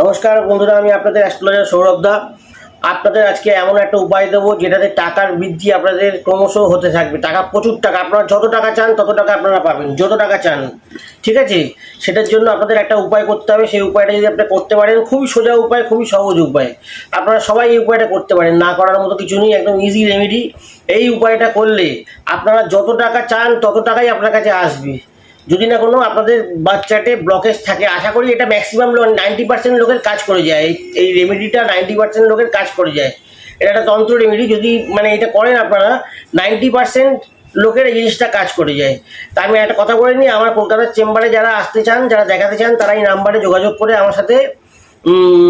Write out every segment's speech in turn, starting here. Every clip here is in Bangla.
নমস্কার বন্ধুরা, আমি আপনাদের অ্যাস্ট্রোলজার সৌরভ দা। আপনাদের আজকে এমন একটা উপায় দেবো, যেটাতে টাকার বৃদ্ধি আপনাদের ক্রমশ হতে থাকবে। টাকা প্রচুর টাকা, আপনারা যত টাকা চান, তত টাকা আপনারা পাবেন, যত টাকা চান। ঠিক আছে? সেটার জন্য আপনাদের একটা উপায় করতে হবে। সেই উপায়টা যদি আপনি করতে পারেন, খুবই সোজা উপায়, খুবই সহজ উপায়। আপনারা সবাই এই উপায়টা করতে পারেন, না করার মতো কিছু নেই, একদম ইজি রেমেডি এই উপায়টা করলে আপনারা যত টাকা চান, তত টাকাই আপনার কাছে আসবে। যদি না কোনো আপনাদের বাচ্চাটে ব্লকেজ থাকে, আশা করি এটা ম্যাক্সিমাম নাইনটি পার্সেন্ট লোকের কাজ করে যায়। এই- রেমেডিটা নাইনটি পার্সেন্ট লোকের কাজ করে যায়। এটা একটা তন্ত্র রেমেডি যদি মানে এটা করেন আপনারা নাইনটি পার্সেন্ট লোকের এই জিনিসটা কাজ করে যায়। তা আমি একটা কথা বলে নিই, আমার কলকাতার চেম্বারে যারা আসতে চান, যারা দেখাতে চান, তারা এই নাম্বারে যোগাযোগ করে আমার সাথে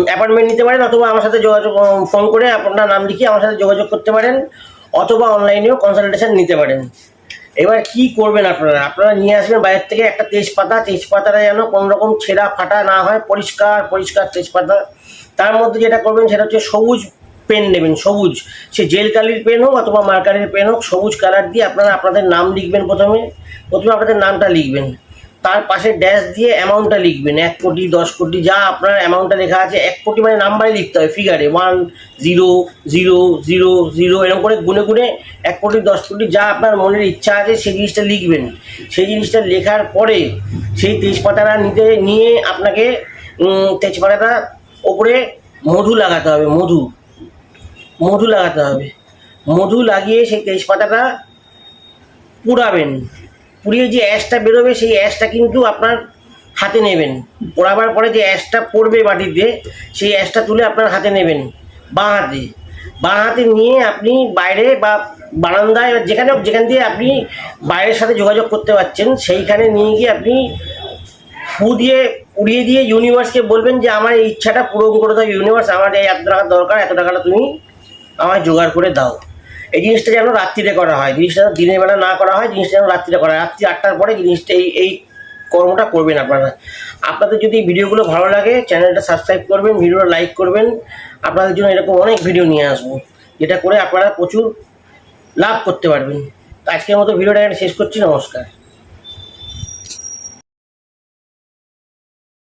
অ্যাপয়েন্টমেন্ট নিতে পারেন, অথবা আমার সাথে যোগাযোগ ফোন করে আপনার নাম লিখিয়ে আমার সাথে যোগাযোগ করতে পারেন, অথবা অনলাইনেও কনসালটেশন নিতে পারেন। এবার কি করবেন আপনারা? আপনারা নিয়ে আসবেন বাইরের থেকে একটা তেজপাতা, তেজপাতাটা যেন কোনো রকম ছেঁড়া ফাটা না হয়, পরিষ্কার পরিষ্কার তেজপাতা। তার মধ্যে যেটা করবেন সেটা হচ্ছে সবুজ পেন নেবেন, সবুজ। সে জেল কালির পেন হোক অথবা মার্কারের পেন হোক, সবুজ কালার দিয়ে আপনারা আপনাদের নাম লিখবেন প্রথমে। প্রথমে আপনাদের নামটা লিখবেন। তার পাশে ড্যাশ দিয়ে অ্যামাউন্টটা লিখবেন। এক কোটি, দশ কোটি, যা আপনার অ্যামাউন্টটা লেখা আছে, এক কোটি মানে নাম্বারে লিখতে হয় ফিগারে one zero zero zero zero এরকম করে গুনে গুনে এক কোটি, দশ কোটি, যা আপনার মনের ইচ্ছা আছে, সেই জিনিসটা লিখবেন। সেই জিনিসটা লেখার পরে সেই তেজপাতাটা নিতে, নিয়ে আপনাকে তেজপাতাটা ওপরে মধু লাগাতে হবে, মধু। মধু লাগাতে হবে। মধু লাগিয়ে সেই তেজপাতাটা পুড়াবেন পুড়িয়ে যে অ্যাশটা বেরোবে, সেই অ্যাশটা কিন্তু আপনার হাতে নেবেন। পোড়াবার পরে যে অ্যাশটা পড়বে মাটিতে, সেই অ্যাশটা তুলে আপনার হাতে নেবেন, বাঁ হাতে। বাঁ হাতে নিয়ে আপনি বাইরে বা বারান্দায়, যেখানে যেখান দিয়ে আপনি বাইরের সাথে যোগাযোগ করতে পারছেন, সেইখানে নিয়ে গিয়ে আপনি ফু দিয়ে, উড়িয়ে দিয়ে ইউনিভার্সকে বলবেন যে, আমার এই ইচ্ছাটা পূরণ করে দাও ইউনিভার্স আমার এই এত টাকা দরকার, এত টাকাটা তুমি আমায় জোগাড় করে দাও। এই জিনিসটা যেন রাত্রিতে করা হয়, জিনিসটা দিনের বেলা না করা হয়, জিনিসটা যেন রাত্রিতে করা হয়। রাত্রি আটটার পরে জিনিসটা, এই এই কর্মটা করবেন আপনারা। আপনাদের যদি ভিডিওগুলো ভালো লাগে, চ্যানেলটা সাবস্ক্রাইব করবেন, ভিডিওটা লাইক করবেন। আপনাদের জন্য এরকম অনেক ভিডিও নিয়ে আসব, যেটা করে আপনারা প্রচুর লাভ করতে পারবেন। আজকের মতো ভিডিওটা শেষ করছি, নমস্কার।